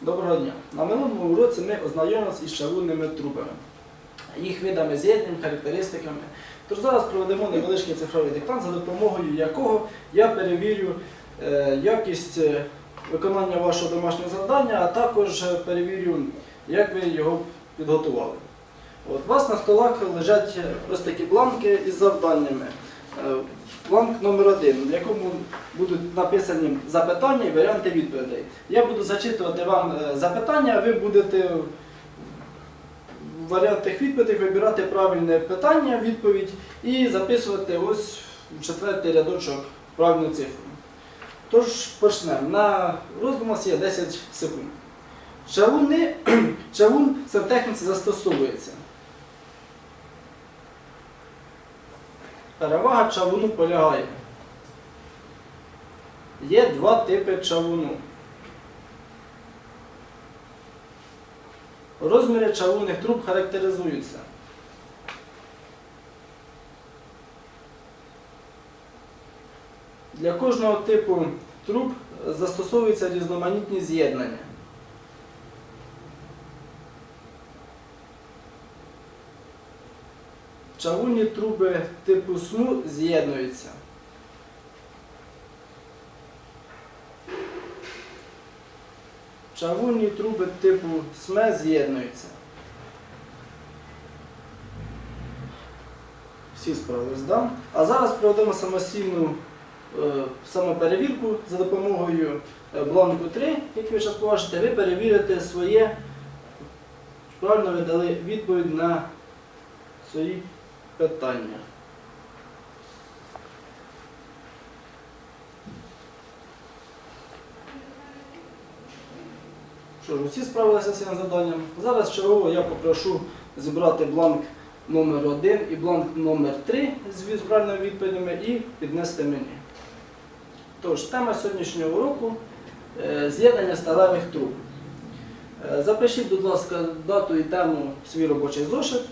Доброго дня. На минулому уроці ми ознайомилися із шалунними трубами, їх видами з'єднань, характеристиками. Тож зараз проведемо невеличкий цифровий диктант, за допомогою якого я перевірю е, якість е, виконання вашого домашнього завдання, а також е, перевірю, як ви його підготували. От, у вас на столах лежать ось такі бланки із завданнями. Бланк номер один, в якому будуть написані запитання і варіанти відповідей. Я буду зачитувати вам е, запитання, а ви будете в варіантах відповідей вибирати правильне питання, відповідь і записувати ось в четвертий рядочок правильну цифру. Тож почнемо. На роздум у нас є 10 секунд. Чавун сантехніці застосовується. Перевага чавуну полягає. Є два типи чавуну. Розміри чавунних труб характеризуються. Для кожного типу труб застосовуються різноманітні з'єднання. Чавунні труби типу СМУ з'єднуються. Чавунні труби типу СМЕ з'єднуються. Всі справились, да? А зараз проведемо самостійну е, самоперевірку за допомогою е, бланку 3, як ви зараз побачите, ви перевірите своє, правильно ви дали відповідь на свої питання. Що ж, усі справилися з цим завданням. Зараз чергово я попрошу зібрати бланк номер 1 і бланк номер 3 з правильними відповідями і піднести мені. Тож, тема сьогоднішнього уроку е, з'єднання сталевих труб. Е, Запишіть, будь ласка, дату і тему свій робочий зошит.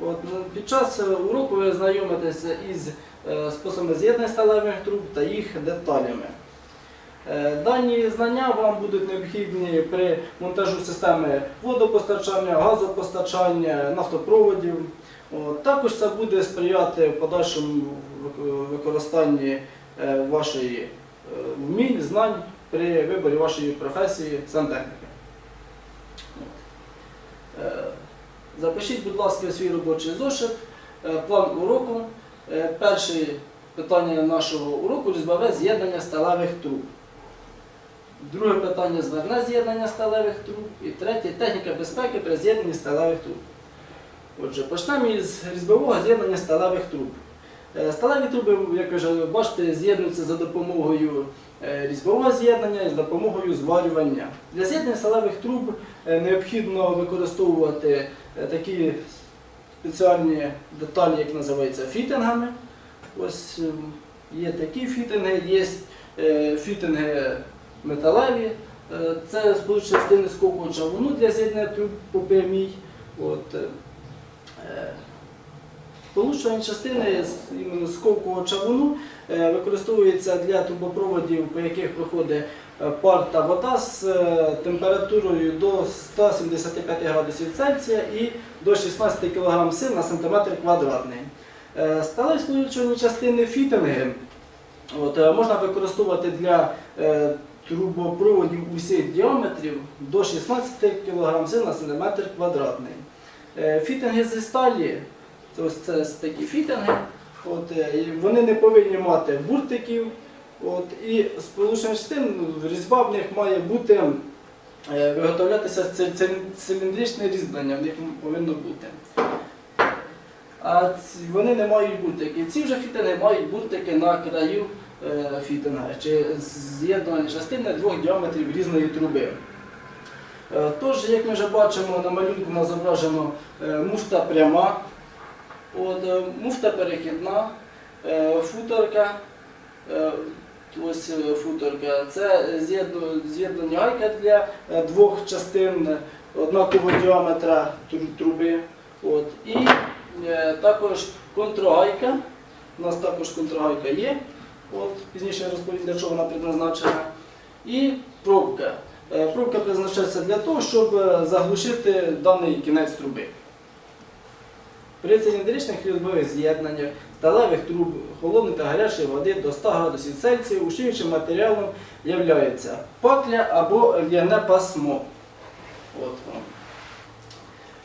От, ну, під час е, уроку ви знайомитеся із е, способами з'єднання сталевих труб та їх деталями. Е, Дані знання вам будуть необхідні при монтажу системи водопостачання, газопостачання, нафтопроводів. Також це буде сприяти в подальшому використанні вашої вмінь, знань при виборі вашої професії сантехніки. От. Е, Запишіть, будь ласка, свій робочий зошит, е, план уроку. Е, Перше питання нашого уроку різьбове з'єднання сталевих труб. Друге питання зверне з'єднання сталевих труб. І третє техніка безпеки при з'єднанні сталевих труб. Отже, почнемо із різьбового з'єднання сталевих труб. Е, Сталеві труби, як ви вже бачите, з'єднуються за допомогою різьбового з'єднання і за допомогою зварювання. Для з'єднання сталевих труб необхідно використовувати такі спеціальні деталі, як називаються фітингами. Ось е, є такі фітинги, є е, фітинги металеві. Е, Це сполучені частини скоку чавуну для з'єднання труб по прямій. Е, е, Сполучені частини з скоку чавуну е, використовуються для трубопроводів, по яких проходить е, пар та вода з е, температурою до 175 градусів Цельсія і до 16 кг сил на сантиметр квадратний. Е, Сталеві сполучені частини фітинги от, е, можна використовувати для е, трубопроводів усіх діаметрів до 16 кг сил на сантиметр квадратний. Е, Фітинги зі сталі, ось це такі фітинги, от, е, вони не повинні мати буртиків. От, і сполучення частин, різьба в них має бути, е, виготовлятися ци- ци- циліндричне різьблення, в них повинно бути. А ці- вони не мають буртики. Ці вже фітинги мають буртики на краю е, фітинга, чи з'єднування частини двох діаметрів різної труби. Е, Тож, як ми вже бачимо, на малюнку нас зображено е, муфта пряма, от, е, муфта перехідна, е, футорка. Ось е, футорка. Це з'єднання гайка для е, двох частин однакового діаметра труби. От. І е, також контрогайка. У нас також контрагайка є. От, пізніше я розповім, для чого вона предназначена. І пробка. Пробка призначається для того, щоб заглушити даний кінець труби. При циліндричних різьбових з'єднаннях сталевих труб холодної та гарячої води до 100 градусів Цельсія ущільнюючим матеріалом є пакля або л'яне пасмо. От.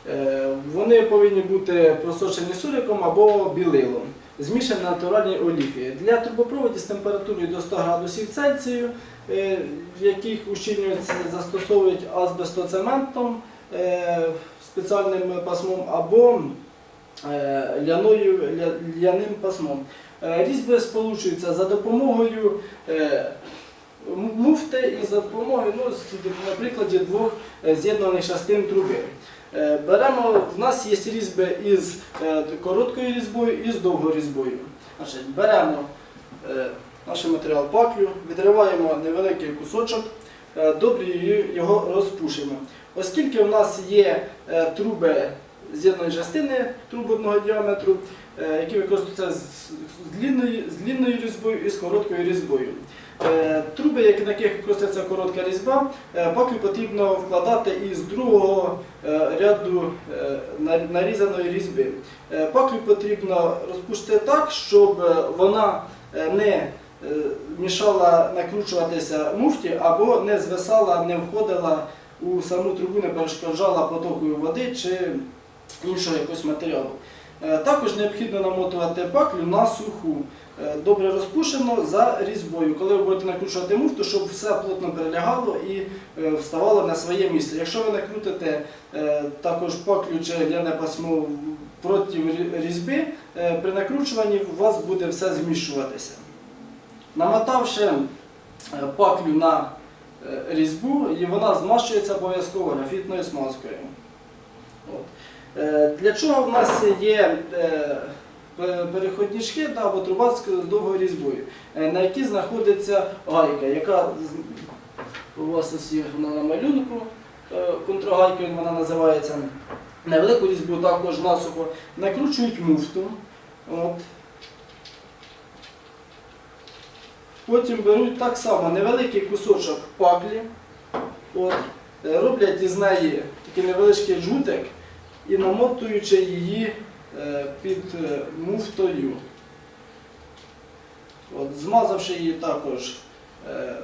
Е, Вони повинні бути просочені суриком або білилом, змішані на натуральній оліфі. Для трубопроводів з температурою до 100 градусів Цельсію, е, в яких ущільнюється, застосовують азбестоцементом е, спеціальним пасмом або ляною, ля- ляним пасмом. Е, Різьби сполучуються за допомогою е, муфти і за допомогою, ну, на прикладі двох е, з'єднаних частин труби. Е, Беремо, в нас є різьби із е, короткою різьбою і з довгою різьбою. Беремо е, наш матеріал паклю, відриваємо невеликий кусочок, е, добре його розпушимо. Оскільки в нас є е, труби з'єднаної частини труб одного діаметру, е, які використовуються з, длінною, з длінною різьбою і з короткою різьбою. Е, Труби, на яких використовується коротка різьба, е, паклю потрібно вкладати із другого ряду нарізаної різьби. Паклю потрібно розпустити так, щоб вона не мішала накручуватися муфті або не звисала, не входила у саму трубу, не перешкоджала потоку води чи іншого якогось матеріалу. Е, Також необхідно намотувати паклю на суху, е, добре розпушено за різьбою. Коли ви будете накручувати муфту, щоб все плотно перелягало і е, вставало на своє місце. Якщо ви накрутите також паклю чи ляне пасмо проти різьби, при накручуванні у вас буде все зміщуватися. Намотавши паклю на різьбу, і вона змащується обов'язково графітною смазкою. Е, Для чого в нас є е, пе- переходні шки або труба з довгою різьбою, е, на якій знаходиться гайка, яка у вас є на малюнку, контрагайкою вона називається. Невелику різьбу також насухо накручують муфту. От. Потім беруть так само невеликий кусочок паклі, от, роблять із неї такий невеличкий жутик і намотуючи її е, під е, муфтою. От, змазавши її також е,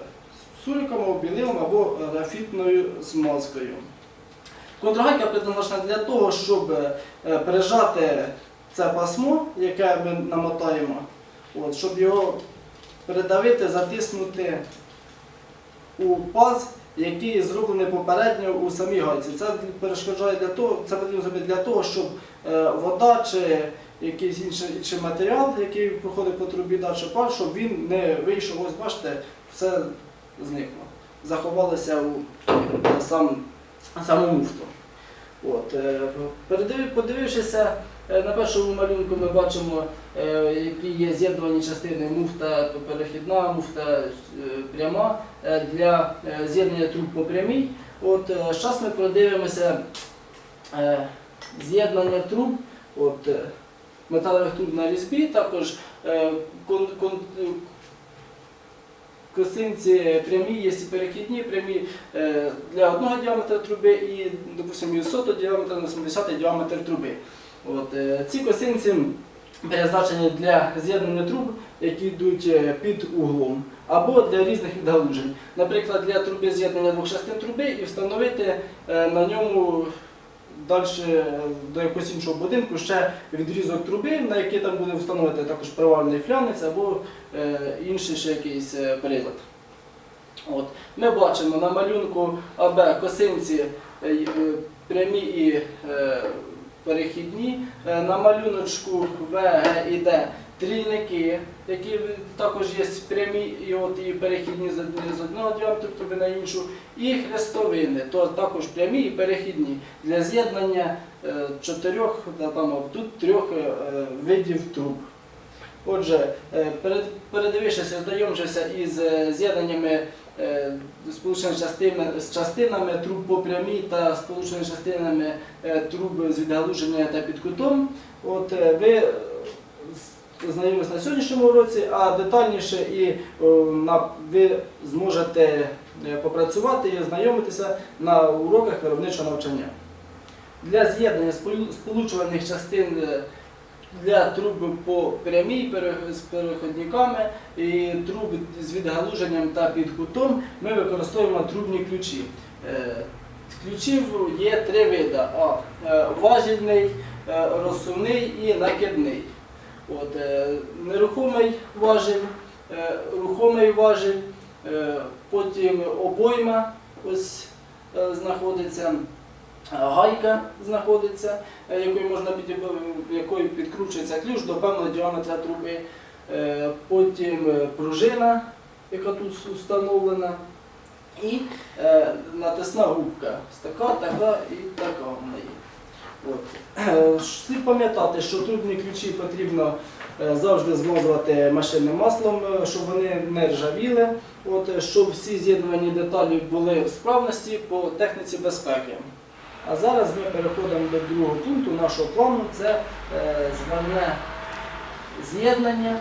суриком або білилом або графітною змазкою. Контрагайка предназначена для того, щоб прижати це пасмо, яке ми намотаємо, от, щоб його передавити, затиснути у паз, який зроблений попередньо у самій гайці. Це перешкоджає для того, це потрібно зробити для того, щоб е, вода чи якийсь інший, інший матеріал, який проходить по трубі далі пар, щоб він не вийшов, ось бачите, все зникло. Заховалося у е, сам, саму муфту. От, е, подивившися на першому малюнку, ми бачимо, е, які є з'єднувані частини муфта перехідна, муфта е, пряма е, для е, з'єднання труб по прямій. От зараз ми продивимося е, з'єднання труб, от, е, металевих труб на різьбі, також е, кон, кон, косинці прямі, є перехідні, прямі е, для одного діаметра труби і, допустимо, 100 діаметра на 70 діаметр труби. От, е, ці косинці призначені для з'єднання труб, які йдуть е, під углом, або для різних відгалужень. Наприклад, для труби з'єднання двох частин труби і встановити е, на ньому далі до якогось іншого будинку ще відрізок труби, на який там буде встановити також приварний флянець або інший ще якийсь прилад. От. Ми бачимо на малюнку АБ косинці прямі і перехідні. Е, На малюночку В, Г і Д трійники, які також є прямі і, от, і перехідні з одного діаметру труби на іншу. І хрестовини, то також прямі і перехідні для з'єднання е, чотирьох, там, тут трьох е, видів труб. Отже, передивившися, ознайомившися із з'єднаннями е, частинами, з частинами труб по прямій та сполученими частинами е, труб з відгалуження та під кутом, от, е, ви з- знайомилися на сьогоднішньому році, а детальніше і ви зможете попрацювати і ознайомитися на уроках виробничого навчання. Для з'єднання сполу- сполучувальних частин для труб по прямій з переходниками і труб з відгалуженням та під кутом ми використовуємо трубні ключі. Е, Ключів є три види: а е, важільний, е, розсувний і накидний. От, нерухомий важіль, рухомий важіль, потім обойма ось знаходиться, гайка знаходиться, е, якою можна під, якою підкручується ключ до певного діаметра труби. Е, Потім е, пружина, яка тут встановлена. І е, натисна губка. Така, така і така вона є. Е, Слід пам'ятати, що трубні ключі потрібно е, завжди змазувати машинним маслом, е, щоб вони не ржавіли, от, е, щоб всі з'єднувані деталі були в справності по техніці безпеки. А зараз ми переходимо до другого пункту нашого плану це е, зварне з'єднання.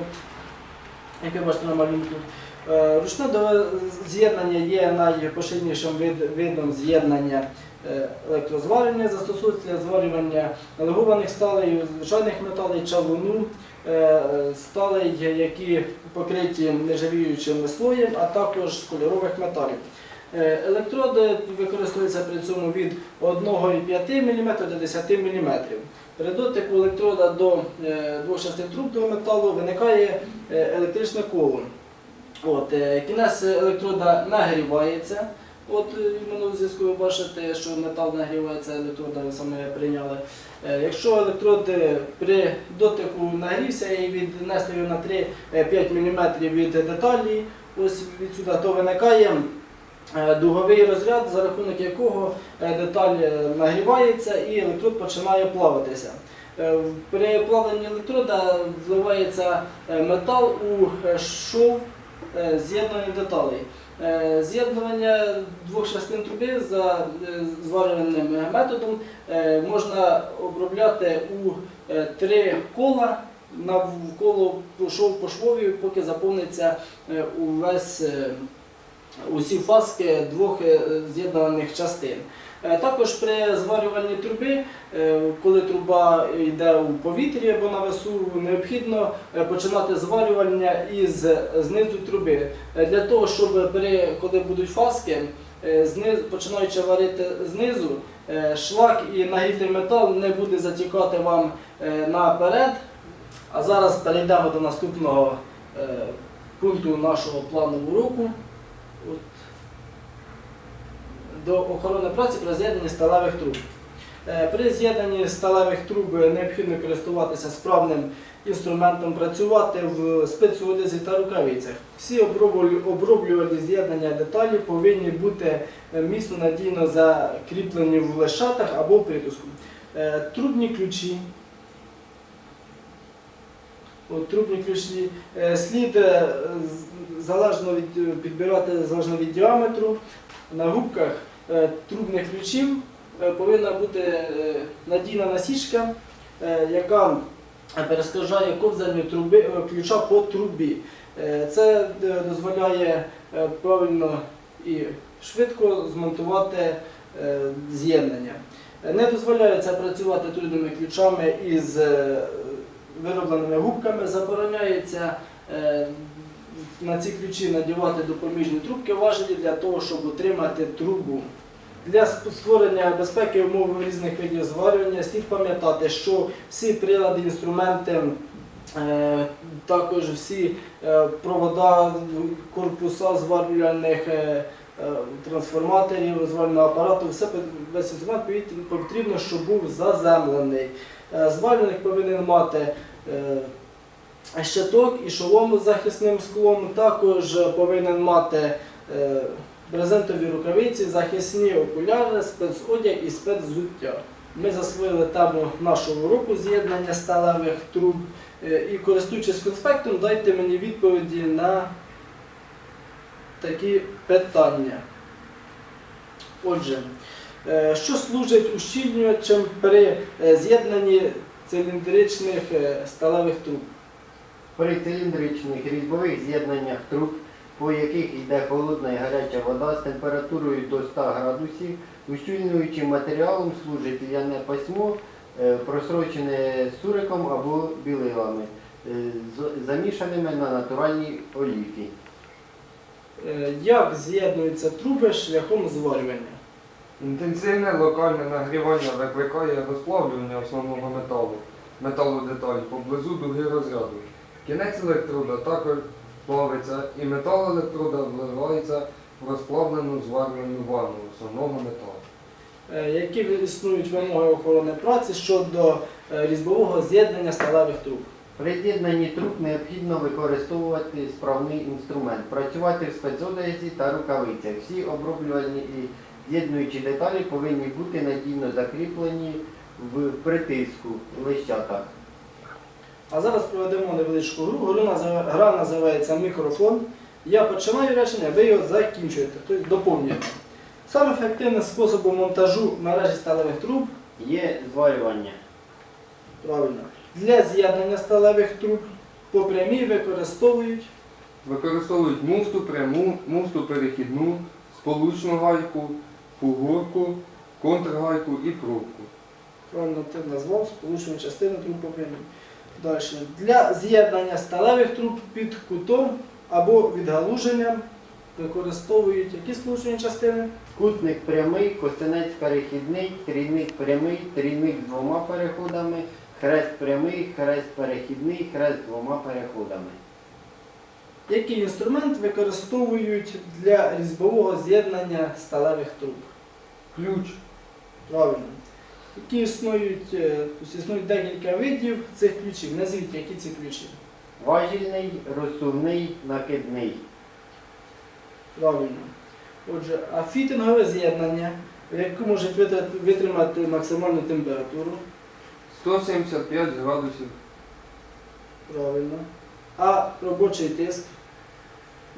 От, як ви бачите на малюнку. Е, Ручне з'єднання є найпоширенішим вид- видом з'єднання е, електрозварення, застосується зварювання легованих сталей, звичайних металей, чавуну, сталей, які покриті нержавіючим слоєм, а також з кольорових металів. Е, Електроди використовуються при цьому від 1,5 мм до 10 мм. При дотику електрода до е, двох частин трубного металу виникає е, електричне коло. От, кінець електрода нагрівається. От в зв'язку ви бачите, що метал нагрівається, електрода ви саме прийняли. Якщо електрод при дотику нагрівся і віднести його на 3-5 мм від деталі, ось відсюди, то виникає дуговий розряд, за рахунок якого е, деталь е, нагрівається і електрод починає плаватися. Е, При плавленні електрода вливається е, метал у е, шов е, з'єднання деталей. Е, З'єднування двох частин труби за е, зварювальним методом е, можна обробляти у е, три кола навколо шов по швові, поки заповниться е, увесь е, усі фаски двох е, з'єднаних частин. Е, Також при зварюванні труби, е, коли труба йде у повітрі або на весу, необхідно починати зварювання із знизу труби. Для того, щоб при, коли будуть фаски, починаючи варити знизу, шлак і нагрітий метал не буде затікати вам наперед. А зараз перейдемо до наступного пункту нашого плану уроку. От. До охорони праці при з'єднанні сталевих труб. Е, При з'єднанні сталевих труб необхідно користуватися справним інструментом, працювати в спецодязі та рукавицях. Всі оброблю- оброблювальні з'єднання деталі повинні бути е, міцно надійно закріплені в лешатах або в. Е, Трубні ключі. От, трубні ключі слід залежно від е, підбирати залежно від діаметру. На губках е, трубних ключів е, повинна бути надійна насічка, яка перешкоджає ковзанню труби, ключа по трубі. Це дозволяє правильно і швидко змонтувати з'єднання. Не дозволяється працювати трудними ключами із виробленими губками, забороняється на ці ключі надівати допоміжні трубки важелі для того, щоб утримати трубу. Для створення безпеки умов різних видів зварювання слід пам'ятати, що всі прилади, інструменти, е, також всі е, провода, корпуса зварювальних е, трансформаторів, зварювального апарату, все весь інструмент потрібно, щоб був заземлений. Зварювальник повинен мати щиток і шолом з захисним склом, також повинен мати е, брезентові рукавиці, захисні окуляри, спецодяг і спецзуття. Ми засвоїли тему нашого уроку з'єднання сталевих труб. Е, І користуючись конспектом, дайте мені відповіді на такі питання. Отже, е, що служить ущільнювачем при з'єднанні циліндричних сталевих труб. При циліндричних різьбових з'єднаннях труб, по яких йде холодна і гаряча вода з температурою до 100 градусів, ущільнюючим матеріалом служить ляне пасьмо, е, просрочене суриком або білилами, е, замішаними на натуральній оліфі. Е, Як з'єднуються труби шляхом зварювання? Інтенсивне локальне нагрівання викликає розплавлювання основного металу, металодеталі поблизу дуги розряду. Кінець електрода також плавиться і метал електрода вливається в розплавлену зварювальну ванну основного металу. Е, Які існують вимоги охорони праці щодо е, різьбового з'єднання сталевих труб? При з'єднанні труб необхідно використовувати справний інструмент, працювати в спецодязі та рукавицях. Всі оброблювальні і з'єднуючі деталі повинні бути надійно закріплені в притиску лищатах. А зараз проведемо невеличку гру. Гра називається мікрофон. Я починаю речення, ви його закінчуєте, тобто доповнюєте. Саме ефективним способом монтажу мережі сталевих труб Є зварювання. правильно, для з'єднання сталевих труб по прямій використовують Використовують муфту пряму, муфту перехідну, сполучну гайку, фугурку, контргайку і пробку. правильно ти назвав сполучну частину труб по прямій. Далі. Для з'єднання сталевих труб під кутом або відгалуженням використовують які сполучені частини? Кутник прямий, костенець перехідний, трійник прямий, трійник з двома переходами, хрест прямий, хрест перехідний, хрест з двома переходами. Який інструмент використовують для різьбового з'єднання сталевих труб? Ключ Правильно. Які існують, е, тобто існують декілька видів цих ключів. Назвіть, які ці ключі. Важільний, розсувний, накидний. Правильно. Отже, а фітингове з'єднання, яке може витри- витримати максимальну температуру. 175 градусів. Правильно. А робочий тиск.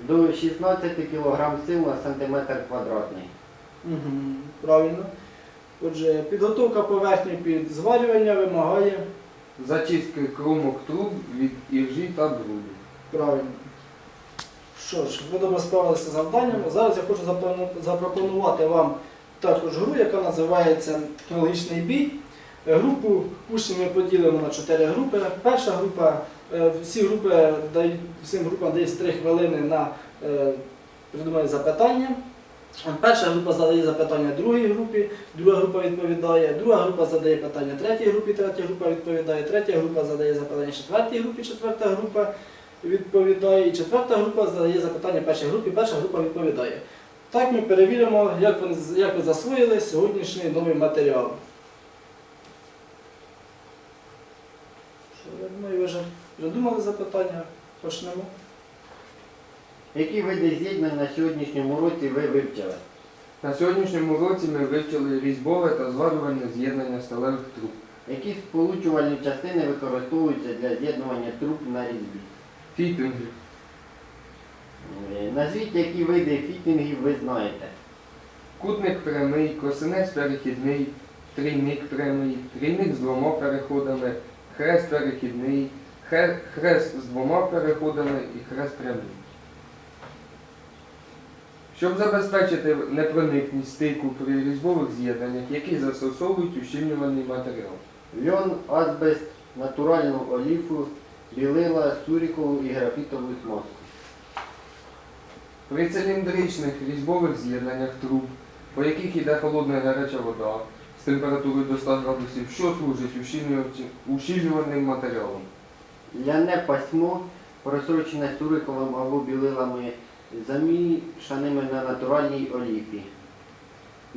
До 16 кг сил на сантиметр квадратний. Угу. Правильно. Отже, підготовка поверхні під зварювання вимагає. Зачистки кромок труб від іржі та бруду. Правильно. Що ж, ви добре справилися з завданням. Зараз я хочу запропону- запропонувати вам також гру, яка називається Логічний бій. Е, Групу учнів ми поділимо на чотири групи. Перша група, е, всі групи дають, всім групам дають 3 хвилини на е, придумання запитання. Перша група задає запитання другій групі, друга група відповідає, друга група задає питання третій групі, третя група відповідає, третя група задає запитання четвертій групі, четверта група відповідає, і четверта група задає запитання першій групі, перша група відповідає. Так ми перевіримо, як ви, як ви засвоїли сьогоднішній новий матеріал. Що, я думаю, ви вже придумали запитання? Почнемо. Які види з'єднань на сьогоднішньому році ви вивчили? На сьогоднішньому році ми вивчили різьбове та зварювальне з'єднання сталевих труб. Які сполучувальні частини використовуються для з'єднування труб на різьбі? Фітинги. Е, Назвіть, які види фітінгів ви знаєте. Кутник прямий, косинець перехідний, трійник прямий, трійник з двома переходами, хрест перехідний, хе- хрест з двома переходами і хрест прямий. Щоб забезпечити непроникність стику при різьбових з'єднаннях, які застосовують ущільнювальний матеріал. Льон, азбест, натуральну оліфу, білила, сурікову і графітову смазку. При циліндричних різьбових з'єднаннях труб, по яких йде холодна і гаряча вода з температурою до 100 градусів, що служить ущільнювальним матеріалом. Ляне пасьмо, просрочене суриковим або білилами, замішаними на натуральній оліфі.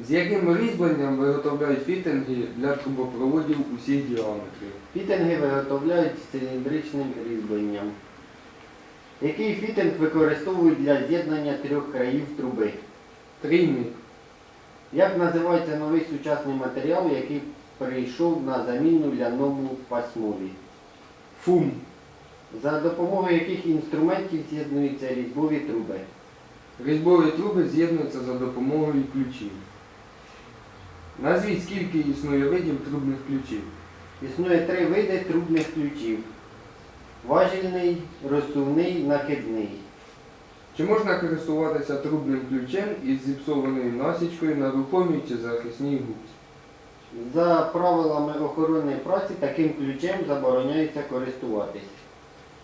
З яким різьбленням виготовляють фітинги для трубопроводів усіх діаметрів. Фітинги виготовляють циліндричним різьбленням. Який фітинг використовують для з'єднання трьох країв труби? Трійник. Як називається новий сучасний матеріал, який прийшов на заміну ляному пасьмові? Фум. За допомогою яких інструментів з'єднуються різьбові труби? Різьбові труби з'єднуються за допомогою ключів. Назвіть, скільки існує видів трубних ключів. Існує три види трубних ключів. Важільний, розсувний, накидний. Чи можна користуватися трубним ключем із зіпсованою насічкою на рухомій чи захисній губці? За правилами охорони праці таким ключем забороняється користуватись.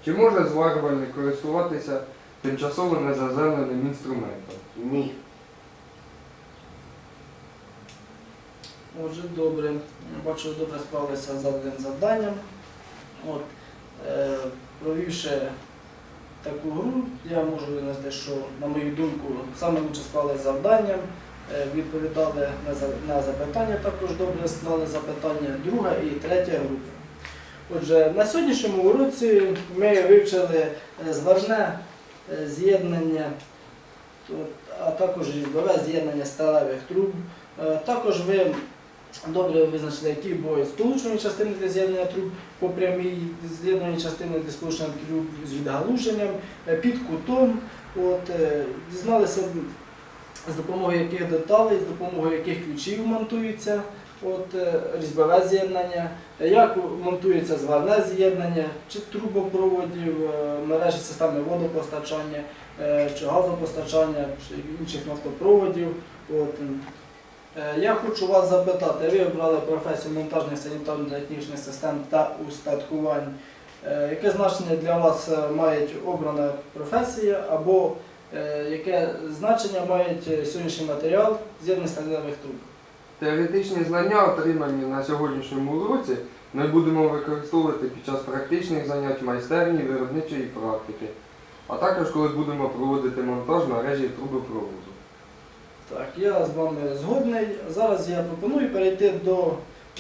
Чи може зварювальник користуватися тимчасово незаземленим інструментом? Ні. Отже, добре. Бачу, ви добре справилися з заданим завданням. От, е, провівши таку гру, я можу винести, що, на мою думку, саме лучше склали з завданням, е, відповідали на, за- на запитання, також добре склали запитання, друга і третя група. Отже, на сьогоднішньому уроці ми вивчили е, зварне е, з'єднання, а також різьбове з'єднання сталевих труб. Е, Також ви добре визначили, які будуть сполучені частини для з'єднання труб по прямій, з'єднані частини для сполучення труб з відгалуженням, під кутом. От, дізналися, з допомогою яких деталей, з допомогою яких ключів монтується от, е, різьбове з'єднання, як монтується зварне з'єднання, чи трубопроводів, е, мережі системи водопостачання, е, чи газопостачання, чи інших нафтопроводів. От. Я хочу вас запитати, ви обрали професію монтажних санітарно-технічних систем та устаткувань. Яке значення для вас має обрана професія або яке значення має сьогоднішній матеріал з'єднаних сталевих труб? Теоретичні знання, отримані на сьогоднішньому уроці, ми будемо використовувати під час практичних занять майстерні, виробничої практики, а також коли будемо проводити монтаж мережі трубопроводу. Так, я з вами згодний. Зараз я пропоную перейти до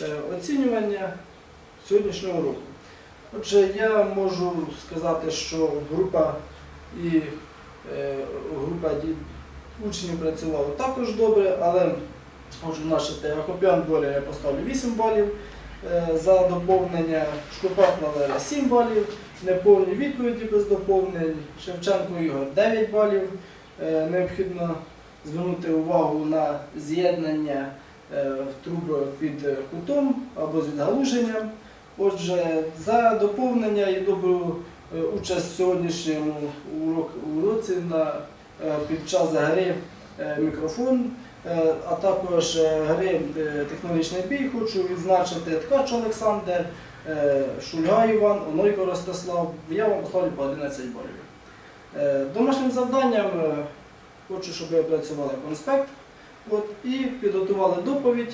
е, оцінювання сьогоднішнього уроку. Отже, я можу сказати, що група і е, група учнів працювала також добре, але отже, наше Акопян Боля я поставлю 8 балів. Е, За доповнення Шкопак Валерія 7 балів, неповні відповіді без доповнень, Шевченко Ігор 9 балів. Е, Необхідно звернути увагу на з'єднання е, труб під кутом або з відгалуженням. Отже, за доповнення і добру участь в сьогоднішньому уроці на, під час гри мікрофон, а також е, гри е, технологічний бій хочу відзначити Ткач Олександр, е, Шульга Іван, Онойко Ростислав. Я вам поставлю по 11 балів. Е, Домашнім завданням е, Хочу, щоб ви опрацювали конспект от, і підготували доповідь.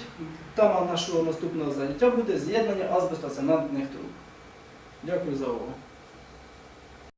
Тема нашого наступного заняття буде з'єднання азбестоцементних труб. Дякую за увагу.